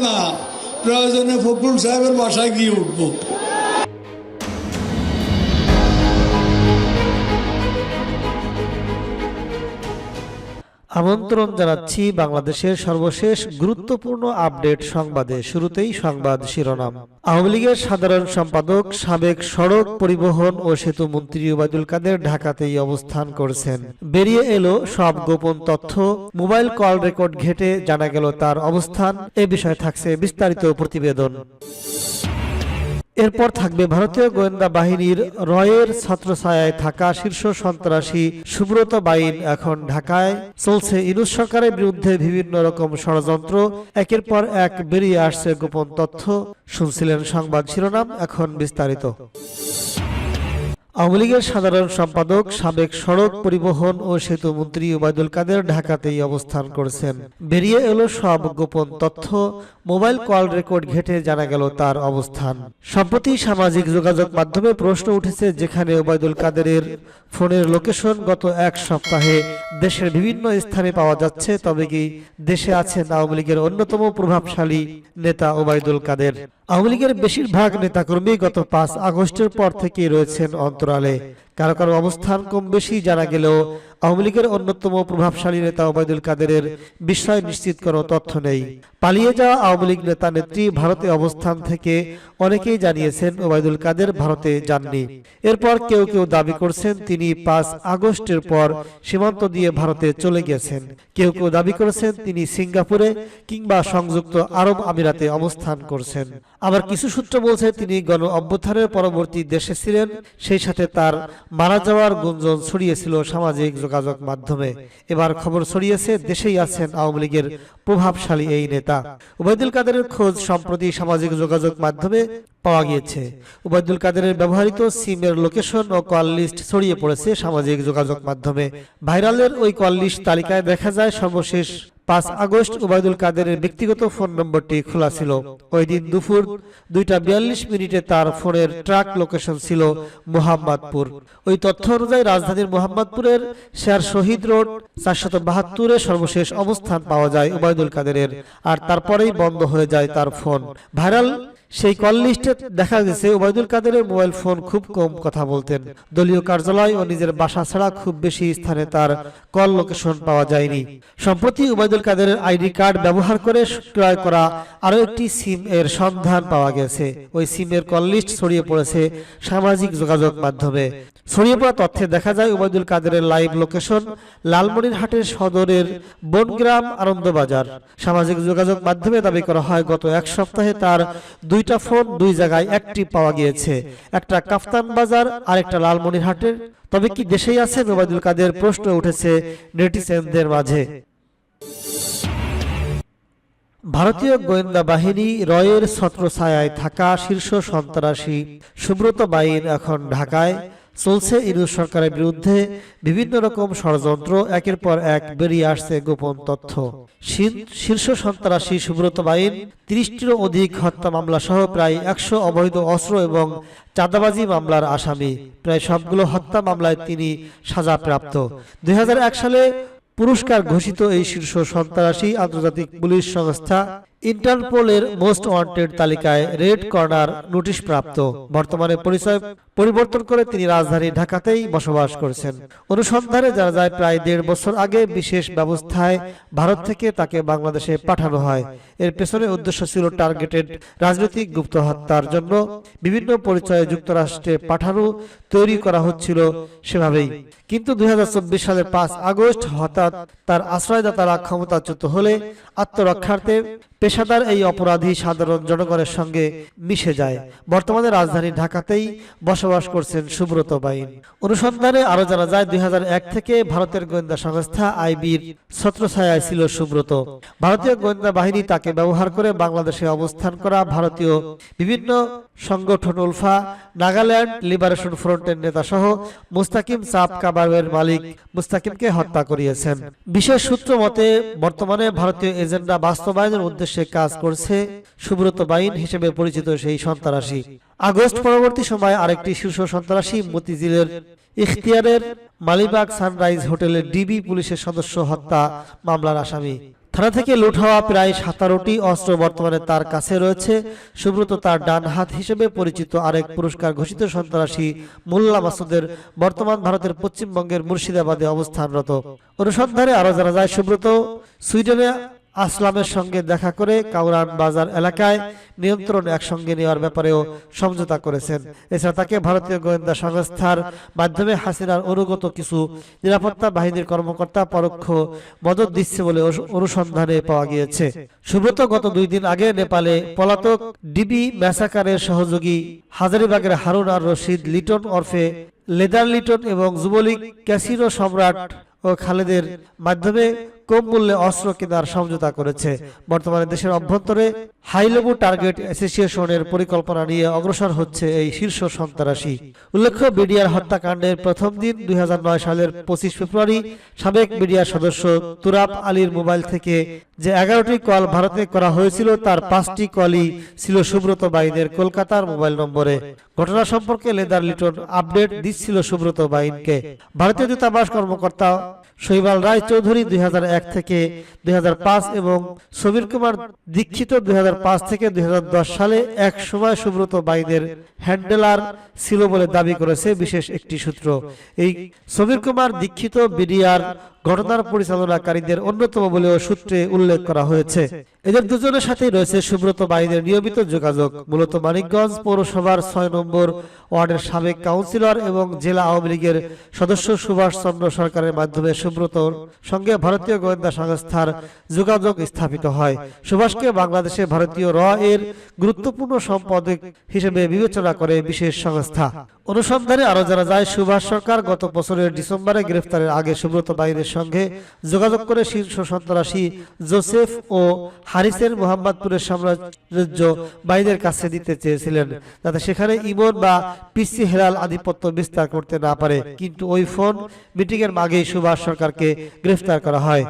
না। প্রয়োজনে ফখরুল সাহেবের বাসায় গিয়ে উঠবো। আমন্ত্রণ জানাচ্ছি বাংলাদেশের সর্বশেষ গুরুত্বপূর্ণ আপডেট সংবাদে। শুরুতেই সংবাদ শিরোনাম। আওয়ামী লীগের সাধারণ সম্পাদক, সাবেক সড়ক পরিবহন ও সেতু মন্ত্রী ওবায়দুল কাদের ঢাকাতেই অবস্থান করছেন। বেরিয়ে এলো সব গোপন তথ্য। মোবাইল কল রেকর্ড ঘেটে জানা গেল তার অবস্থান। এ বিষয়ে থাকছে বিস্তারিত প্রতিবেদন। এরপর থাকবে ভারতীয় গোয়েন্দা বাহিনীর রয়ের ছাত্রছায়ায় থাকা শীর্ষ সন্ত্রাসী সুব্রত বাইন। এখন ঢাকায় চলছে ইনুস সরকারের বিরুদ্ধে বিভিন্ন রকম ষড়যন্ত্র। একের পর এক বেরিয়ে আসছে গোপন তথ্য। শুনছিলেন সংবাদ শিরোনাম, এখন বিস্তারিত। আওয়ামী লীগের সাধারণ সম্পাদক, সাবেক সড়ক পরিবহন ও সেতু মন্ত্রী ওবায়দুল কাদের ঢাকাতেই অবস্থান করছেন। বেরিয়ে এলো সব গোপন তথ্য, মোবাইল কল রেকর্ড ঘেটে জানা গেল তার অবস্থান। সম্প্রতি সামাজিক যোগাযোগ মাধ্যমে প্রশ্ন উঠেছে যেখানে ওবায়দুল কাদেরের ফোনের লোকেশন গত এক সপ্তাহে দেশের বিভিন্ন স্থানে পাওয়া যাচ্ছে, তবে কি দেশে আছেন আওয়ামী লীগের অন্যতম প্রভাবশালী নেতা ওবায়দুল কাদের? আওয়ামী লীগের বেশিরভাগ নেতাকর্মী গত পাঁচ আগস্টের পর থেকে রয়েছেন অন্তরালে। কারও কারও অবস্থান কম বেশি, জানা গেলেও আওয়ামী লীগের অন্যতম প্রভাবশালী নেতা ওবায়দুল কাদেরের বিষয় নিশ্চিত কোনো তথ্য নেই। পালিয়ে যাওয়া আওয়ামী লীগ নেতা নেত্রী ভারতে অবস্থান থেকে অনেকেই জানিয়েছেন ওবায়দুল কাদের ভারতে যাননি। এরপর কেউ কেউ দাবি করছেন তিনি পাঁচ আগস্টের পর সীমান্ত দিয়ে ভারতে চলে গেছেন। কেউ কেউ দাবি করেছেন তিনি সিঙ্গাপুরে কিংবা সংযুক্ত আরব আমিরাতে অবস্থান করছেন। আবার কিছু সূত্র বলছে তিনি গণ অভ্যুত্থানের পরবর্তী দেশে ছিলেন, সেই সাথে তার মারা যাওয়ার গুঞ্জন ছড়িয়েছিল সামাজিক যোগাযোগ মাধ্যমে। এবার খবর ছড়িয়েছে, দেশেই আছেন আওয়ামী লীগের প্রভাবশালী এই নেতা। উবায়দুল কাদেরের খোঁজ সম্প্রতি সামাজিক যোগাযোগ মাধ্যমে পাওয়া গিয়েছে। উবায়দুল কাদেরের ব্যবহৃত সিমের লোকেশন ও কল লিস্ট ছড়িয়ে পড়েছে সামাজিক যোগাযোগ মাধ্যমে। ভাইরালের ওই কল লিস্ট তালিকায় দেখা যায় সর্বশেষ পাঁচ আগস্ট ওবায়দুল কাদেরের ব্যক্তিগত ফোন নম্বরটি খোলা ছিল। ওই দিন দুপুর দুইটা বিয়াল্লিশ মিনিটে তার ফোনের ট্রাক লোকেশন ছিল মোহাম্মদপুর। ওই তথ্য অনুযায়ী রাজধানীর মোহাম্মদপুরের শেয়ার শহীদ রোড চারশত বাহাত্তরে সর্বশেষ অবস্থান পাওয়া যায় ওবায়দুল কাদেরের। আর তারপরেই বন্ধ হয়ে যায় তার ফোন। ভাইরাল সেই কল লিস্টে দেখা গেছে, ওবায়দুল কাদেরের মোবাইল ফোন খুব কম কথা বলতেন। দলীয় কার্যালয় ও নিজের বাসা ছাড়া খুব বেশি স্থানে তার কল লোকেশন পাওয়া যায়নি। সম্প্রতি ওবায়দুল কাদেরের আইডি কার্ড ব্যবহার করে ক্রয় করা আরও একটি সিম এর সন্ধান পাওয়া গেছে। ওই সিমের কল লিস্ট ছড়িয়ে পড়েছে সামাজিক যোগাযোগ মাধ্যমে। ছড়িয়ে পড়া তথ্যে দেখা যায়, ওবায়দুল কাদেরের লাইভ লোকেশন লালমনিরহাটের সদরের বনগ্রাম আনন্দবাজার। সামাজিক যোগাযোগ মাধ্যমে দাবি করা হয়, গত এক সপ্তাহে তার দুইটা ফোন দুই জায়গায় একটি পাওয়া গিয়েছে, একটা কাফতান বাজার আর একটা লালমনিরহাটের। তবে কি দেশেই আছে ওবায়দুল কাদের প্রশ্ন উঠেছে নেটিসেনদের মাঝে? ভারতীয় গোয়েন্দা বাহিনী রয়ের ছত্রছায়ায় থাকা শীর্ষ সন্ত্রাসী সুব্রত বাইন এখন ঢাকায়। চলছে ইউনুস সরকারের বিরুদ্ধে বিভিন্ন রকম ষড়যন্ত্র, একের পর এক বেরিয়ে আসছে গোপন তথ্য। শীর্ষ সন্ত্রাসী সুব্রত বাইন তিরিশটিরও অধিক হত্যা মামলা সহ প্রায় একশো অবৈধ অস্ত্র এবং চাঁদাবাজি মামলার আসামি। প্রায় সবগুলো হত্যা মামলায় তিনি সাজাপ্রাপ্ত। দুই হাজার এক সালে পুরস্কার ঘোষিত এই শীর্ষ সন্ত্রাসী আন্তর্জাতিক পুলিশ সংস্থা ইন্টারপোলের মোস্ট ওয়ান্টেড তালিকায় রেড কর্নার নোটিশ প্রাপ্ত। বর্তমানে পরিচয় পরিবর্তন করে তিনি রাজধানী ঢাকাতেই বসবাস করছেন। অনুসন্ধানে জানা যায়, প্রায় দেড় বছর আগে বিশেষ ব্যবস্থায় ভারত থেকে তাকে বাংলাদেশে পাঠানো হয়। এর পেছনে উদ্দেশ্য ছিল টার্গেটেড রাজনৈতিক গুপ্ত হত্যার জন্য বিভিন্ন পরিচয়ে যুক্তরাষ্ট্রে পাঠানো, তৈরি করা হচ্ছিল সেভাবেই। কিন্তু দু হাজার চব্বিশ সালের পাঁচ আগস্ট হঠাৎ তার আশ্রয়দাতারা ক্ষমতাচ্যুত হলে আত্মরক্ষার্থে পেশাদার এই অপরাধী সাধারণ জনগণের সঙ্গে মিশে যায়। বর্তমানে রাজধানী ঢাকাতেই বসবাস করছেন সুব্রত বাইন। অনুসন্ধানে আরও জানা যায়, দুই থেকে ভারতের গোয়েন্দা সংস্থা আইবির ছত্রছায়ায় ছিল সুব্রত। ভারতীয় গোয়েন্দা বাহিনী তাকে ব্যবহার করে বাংলাদেশে অবস্থান করা ভারতীয় বিভিন্ন সংগঠন উলফা, নাগাল্যান্ড লিবারেশন ফ্রন্টের নেতা সহ মুস্তাকিম চাপ কাবাবের মালিক মুস্তাকিমকে হত্যা করিয়েছেন। বিশেষ সূত্র মতে, বর্তমানে ভারতীয় এজেন্ডা বাস্তবায়নের উদ্দেশ্যে কাজ করছে। সুব্রত বাইন হিসেবে পরিচিত সেই সন্ত্রাসী আগস্ট পরবর্তী সময় আরেকটি শীর্ষ সন্ত্রাসী মতিঝিলের ইখতিয়ারের মালিবাগ সানরাইজ হোটেলের ডিবি পুলিশের সদস্য হত্যা মামলার আসামি। থানা থেকে লুট হওয়া প্রায় সাতারোটি অস্ত্র বর্তমানে তার কাছে রয়েছে। সুব্রত তার ডান হাত হিসেবে পরিচিত আরেক পুরস্কার ঘোষিত সন্ত্রাসী মোল্লা মাসুদের বর্তমান ভারতের পশ্চিমবঙ্গের মুর্শিদাবাদে অবস্থানরত। অনুসন্ধানে আরও জানা যায়, সুব্রত সুইডেনে আসলামের সঙ্গে দেখা করে কাউরান বাজার এলাকায় নিয়ন্ত্রণ একসঙ্গে নেওয়ার ব্যাপারেও সমঝোতা করেছেন। এছাড়া তাকে ভারতীয় গোয়েন্দা সংস্থার মাধ্যমে হাসিনার অনুগত কিছু নিরাপত্তা বাহিনীর কর্মকর্তা পরোক্ষ মদত দিচ্ছে বলে অনুসন্ধানে পাওয়া গিয়েছে। সুব্রত গত দুই দিন আগে নেপালে পলাতক ডিবি ম্যাসাকারের সহযোগী হাজারিবাগের হারুন আর রশিদ লিটন ওরফে লেদার লিটন এবং যুবলীগ ক্যাসিনো সম্রাট ও খালেদের মাধ্যমে কম মূল্যে অস্ত্র কেনার সমঝোতা করেছে। বর্তমানে দেশের অভ্যন্তরে হাইলেবু টার্গেট অ্যাসোসিয়েশনের পরিকল্পনা নিয়ে অগ্রসর হচ্ছে এই শীর্ষ সন্ত্রাসী। উল্লেখ্য বিডিআর হত্যাকাণ্ডের প্রথম দিন দুই সালের পঁচিশ ফেব্রুয়ারি সাবেক বিডিআর সদস্য তুরাব আলীর মোবাইল থেকে যে এগারোটি কল ভারতে করা হয়েছিল, তার পাঁচটি কলই ছিল সুব্রত বাইনের কলকাতার মোবাইল নম্বরে। ঘটনা সম্পর্কে লেদার লিটন আপডেট দিচ্ছিল সুব্রত বাইনকে। ভারতীয় দূতাবাস কর্মকর্তা শৈবাল রায় চৌধুরী দুই হাজার থেকে দুই হাজার পাঁচ এবং সমীর কুমার দীক্ষিত দুই হাজার পাঁচ থেকে দুই হাজার দশ সালে এক সময় সুব্রত বাইনের হ্যান্ডেলার ছিল বলে দাবি করেছে বিশেষ একটি সূত্র। এই সমীর কুমার দীক্ষিত বিডিআর ঘটনার পরিচালনাকারীদের অন্যতম বলেও সূত্রে উল্লেখ করা হয়েছে। এদের দুজনের সাথেই রয়েছে সুব্রত বাইনের নিয়মিত যোগাযোগ। মূলত মানিকগঞ্জ পৌরসভার ছয় নম্বর ওয়ার্ডের সাবেক কাউন্সিলর এবং জেলা আওয়ামী লীগের সদস্য সুভাষ চন্দ্র সরকারের মাধ্যমে সুব্রতর সঙ্গে ভারতীয় গোয়েন্দা সংস্থার যোগাযোগ স্থাপিত হয়। সুভাষকে বাংলাদেশে ভারতীয় র এর গুরুত্বপূর্ণ সম্পাদক হিসেবে বিবেচনা করে বিশেষ সংস্থা। অনুসন্ধানে আরও জানা যায়, সুভাষ সরকার গত বছরের ডিসেম্বরে গ্রেফতারের আগে সুব্রত বাইরের সঙ্গে যোগাযোগ করে শীর্ষ সন্ত্রাসী জোসেফ ও হারিসের মোহাম্মদপুরের সাম্রাজ্য বাইদের কাছে দিতে চেয়েছিলেন, যাতে সেখানে ইমন বা পিসি হেরাল আধিপত্য বিস্তার করতে না পারে। কিন্তু ওই ফোন মিটিংয়ের আগেই সুভাষ সরকারকে গ্রেফতার করা হয়।